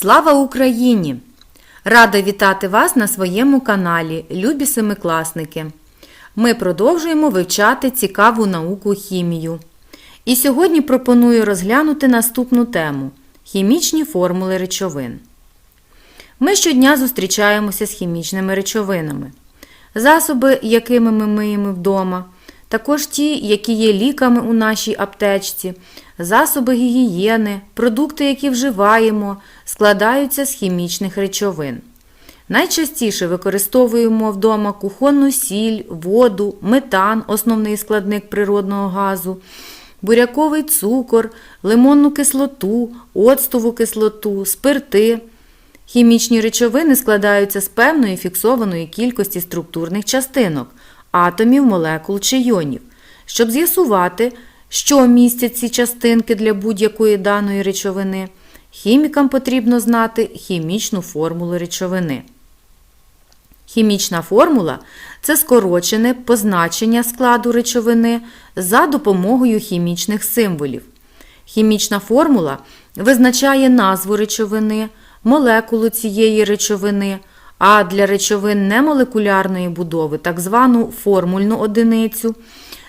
Слава Україні! Рада вітати вас на своєму каналі, любі семикласники. Ми продовжуємо вивчати цікаву науку хімію. І сьогодні пропоную розглянути наступну тему хімічні формули речовин. Ми щодня зустрічаємося з хімічними речовинами. Засоби, якими ми миємо вдома, також ті, які є ліками у нашій аптечці, засоби гігієни, продукти, які вживаємо, складаються з хімічних речовин. Найчастіше використовуємо вдома кухонну сіль, воду, метан, основний складник природного газу, буряковий цукор, лимонну кислоту, оцтову кислоту, спирти. Хімічні речовини складаються з певної фіксованої кількості структурних частинок, атомів, молекул чи йонів. Щоб з'ясувати, що містять ці частинки для будь-якої даної речовини, хімікам потрібно знати хімічну формулу речовини. Хімічна формула це скорочене позначення складу речовини за допомогою хімічних символів. Хімічна формула визначає назву речовини, молекулу цієї речовини, а для речовин немолекулярної будови так звану формульну одиницю,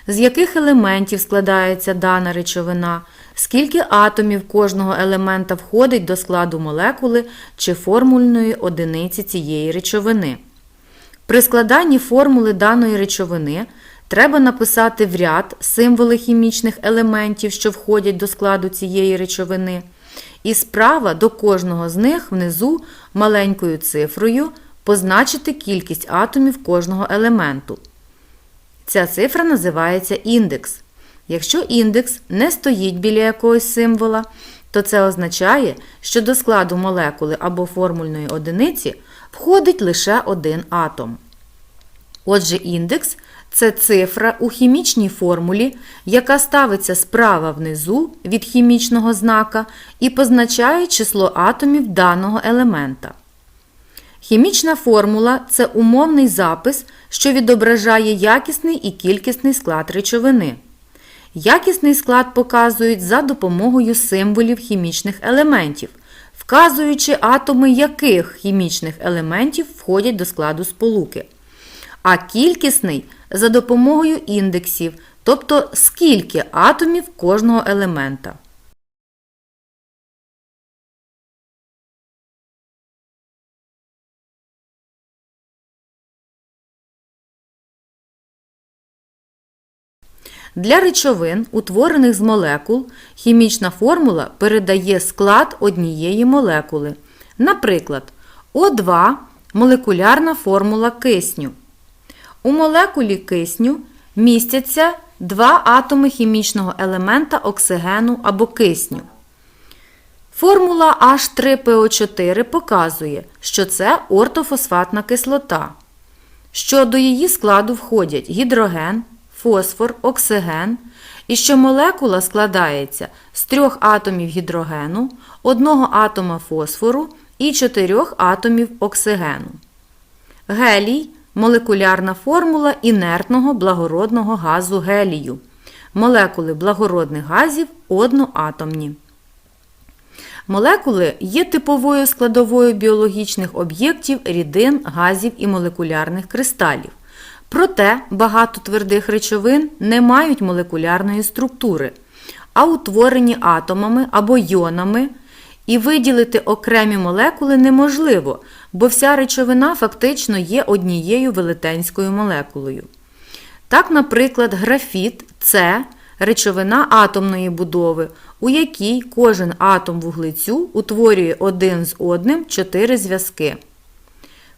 з яких елементів складається дана речовина, скільки атомів кожного елемента входить до складу молекули чи формульної одиниці цієї речовини. При складанні формули даної речовини треба написати в ряд символи хімічних елементів, що входять до складу цієї речовини, і справа до кожного з них внизу маленькою цифрою позначити кількість атомів кожного елементу. Ця цифра називається індекс. Якщо індекс не стоїть біля якогось символа, то це означає, що до складу молекули або формульної одиниці входить лише один атом. Отже, індекс це цифра у хімічній формулі, яка ставиться справа внизу від хімічного знака і позначає число атомів даного елемента. Хімічна формула це умовний запис, що відображає якісний і кількісний склад речовини. Якісний склад показують за допомогою символів хімічних елементів, вказуючи атоми яких хімічних елементів входять до складу сполуки. А кількісний за допомогою індексів, тобто скільки атомів кожного елемента. Для речовин, утворених з молекул, хімічна формула передає склад однієї молекули. Наприклад, О2 молекулярна формула кисню. У молекулі кисню містяться два атоми хімічного елемента оксигену або кисню. Формула H3PO4 показує, що це ортофосфатна кислота, що до її складу входять гідроген, фосфор, оксиген, і що молекула складається з трьох атомів гідрогену, одного атома фосфору і чотирьох атомів оксигену. Гелій молекулярна формула інертного благородного газу гелію. Молекули благородних газів одноатомні. Молекули є типовою складовою біологічних об'єктів рідин, газів і молекулярних кристалів. Проте багато твердих речовин не мають молекулярної структури, а утворені атомами або йонами, і виділити окремі молекули неможливо, бо вся речовина фактично є однією велетенською молекулою. Так, наприклад, графіт це речовина атомної будови, у якій кожен атом вуглецю утворює один з одним чотири зв'язки.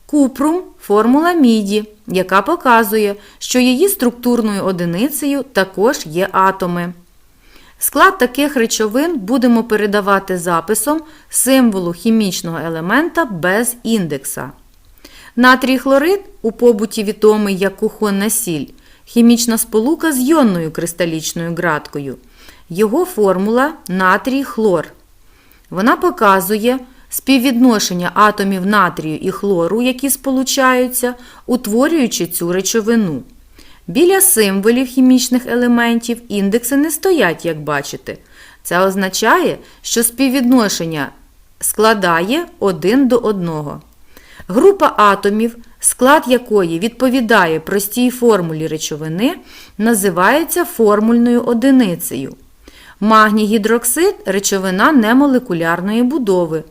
Купрум формула міді, яка показує, що її структурною одиницею також є атоми. Склад таких речовин будемо передавати записом символу хімічного елемента без індекса. Натрій хлорид у побуті відомий як кухонна сіль, хімічна сполука з йонною кристалічною ґраткою. Його формула натрій хлор. Вона показує співвідношення атомів натрію і хлору, які сполучаються, утворюючи цю речовину. Біля символів хімічних елементів індекси не стоять, як бачите. Це означає, що співвідношення складає 1 до 1. Група атомів, склад якої відповідає простій формулі речовини, називається формульною одиницею. Магній гідроксид речовина немолекулярної будови.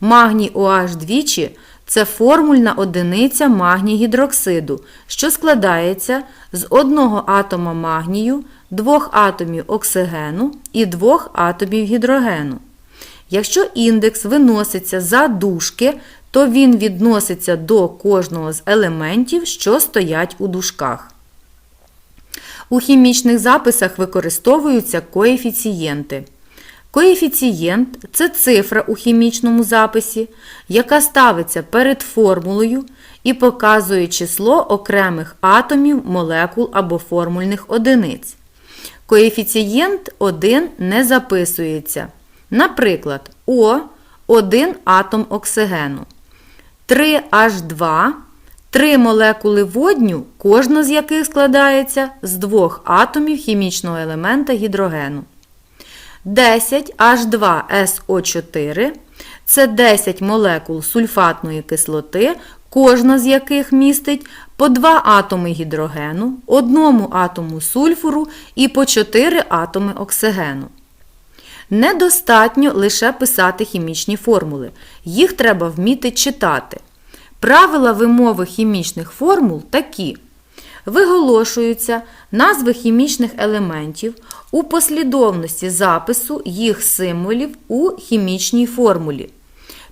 Магній OH двічі це формульна одиниця магній гідроксиду, що складається з одного атома магнію, двох атомів оксигену і двох атомів гідрогену. Якщо індекс виноситься за дужки, то він відноситься до кожного з елементів, що стоять у дужках. У хімічних записах використовуються коефіцієнти. Коефіцієнт це цифра у хімічному записі, яка ставиться перед формулою і показує число окремих атомів, молекул або формульних одиниць. Коефіцієнт 1 не записується. Наприклад, О 1 атом оксигену. 3H2 три молекули водню, кожна з яких складається з двох атомів хімічного елемента гідрогену. 10H2SO4 це 10 молекул сульфатної кислоти, кожна з яких містить по 2 атоми гідрогену, одному атому сульфуру і по 4 атоми оксигену. Недостатньо лише писати хімічні формули, їх треба вміти читати. Правила вимови хімічних формул такі. Виголошуються назви хімічних елементів у послідовності запису їх символів у хімічній формулі.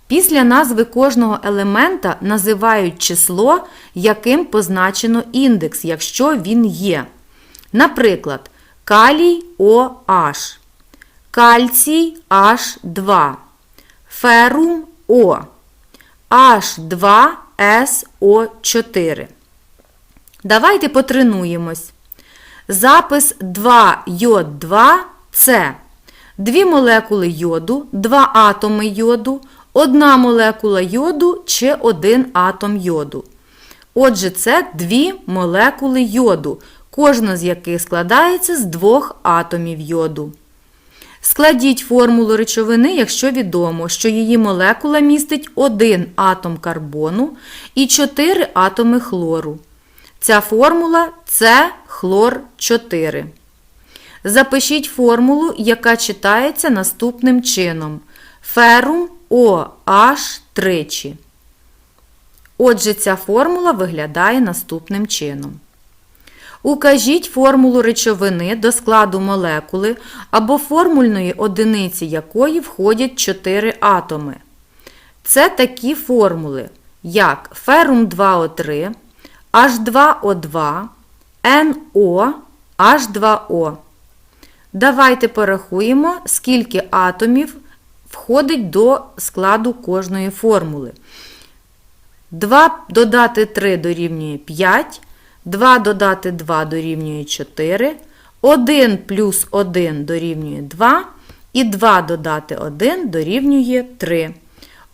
Після назви кожного елемента називають число, яким позначено індекс, якщо він є. Наприклад, калій OH, кальцій H2, ферум О, H2SO4. Давайте потренуємось. Запис 2 йод 2 це дві молекули йоду, два атоми йоду, одна молекула йоду чи один атом йоду. Отже, це дві молекули йоду, кожна з яких складається з двох атомів йоду. Складіть формулу речовини, якщо відомо, що її молекула містить один атом карбону і 4 атоми хлору. Ця формула це хлор 4. Запишіть формулу, яка читається наступним чином: ферум OH тричі. Отже, ця формула виглядає наступним чином. Укажіть формулу речовини до складу молекули або формульної одиниці якої входять 4 атоми. Це такі формули, як ферум 2О3, H2O2, NO, H2O. Давайте порахуємо, скільки атомів входить до складу кожної формули. 2 додати 3 дорівнює 5, 2 додати 2 дорівнює 4, 1 плюс 1 дорівнює 2 і 2 додати 1 дорівнює 3.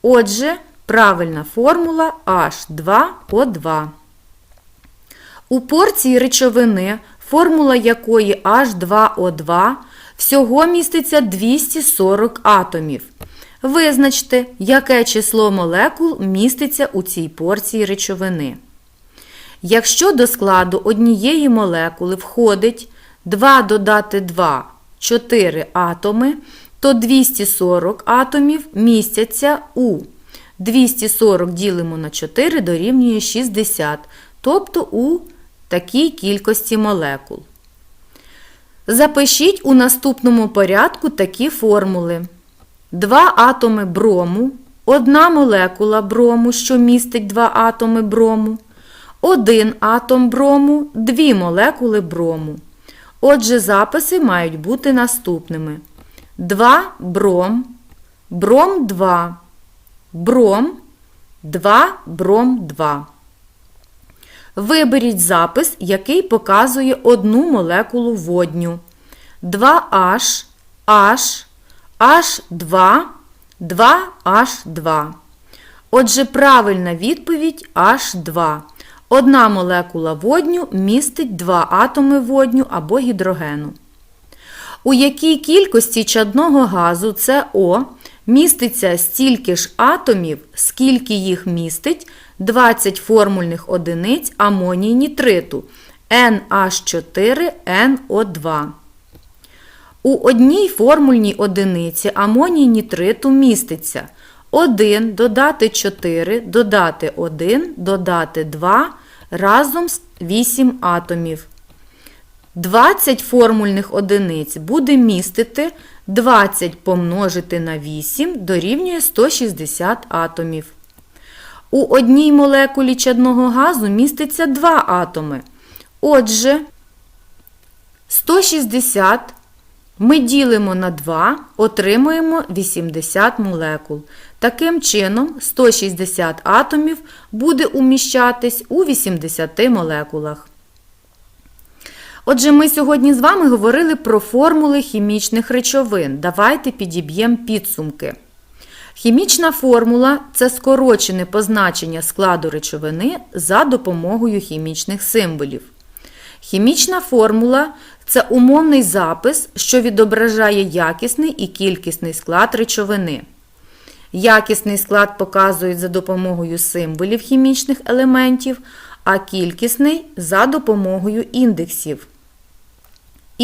Отже, правильна формула H2O2. У порції речовини, формула якої H2O2, всього міститься 240 атомів. Визначте, яке число молекул міститься у цій порції речовини. Якщо до складу однієї молекули входить 2 додати 2 4 атоми, то 240 атомів містяться у 240 ділимо на 4 дорівнює 60, тобто у такій кількості молекул. Запишіть у наступному порядку такі формули. Два атоми брому, одна молекула брому, що містить два атоми брому, один атом брому, дві молекули брому. Отже, записи мають бути наступними: 2 бром, бром 2, бром, 2 бром 2. Виберіть запис, який показує одну молекулу водню. 2H, H, H2, 2H2. Отже, правильна відповідь H2. Одна молекула водню містить два атоми водню або гідрогену. У якій кількості чадного газу СО міститься стільки ж атомів, скільки їх містить 20 формульних одиниць амоній нітриту NH4NO2. У одній формульній одиниці амоній нітриту міститься 1 додати 4, додати 1, додати 2, разом з 8 атомів. 20 формульних одиниць буде містити 20 помножити на 8 дорівнює 160 атомів. У одній молекулі чадного газу міститься 2 атоми. Отже, 160 ми ділимо на 2, отримуємо 80 молекул. Таким чином, 160 атомів буде уміщатись у 80 молекулах. Отже, ми сьогодні з вами говорили про формули хімічних речовин. Давайте підіб'ємо підсумки. Хімічна формула це скорочене позначення складу речовини за допомогою хімічних символів. Хімічна формула це умовний запис, що відображає якісний і кількісний склад речовини. Якісний склад показують за допомогою символів хімічних елементів, а кількісний за допомогою індексів.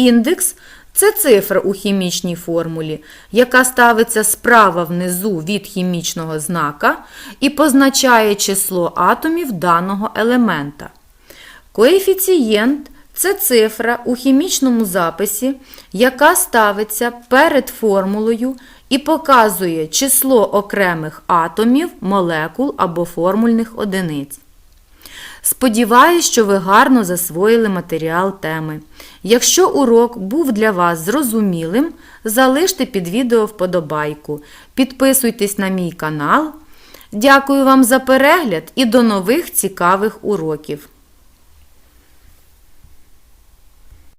Індекс це цифра у хімічній формулі, яка ставиться справа внизу від хімічного знака і позначає число атомів даного елемента. Коефіцієнт це цифра у хімічному записі, яка ставиться перед формулою і показує число окремих атомів, молекул або формульних одиниць. Сподіваюсь, що ви гарно засвоїли матеріал теми. Якщо урок був для вас зрозумілим, залиште під відео вподобайку. Підписуйтесь на мій канал. Дякую вам за перегляд і до нових цікавих уроків!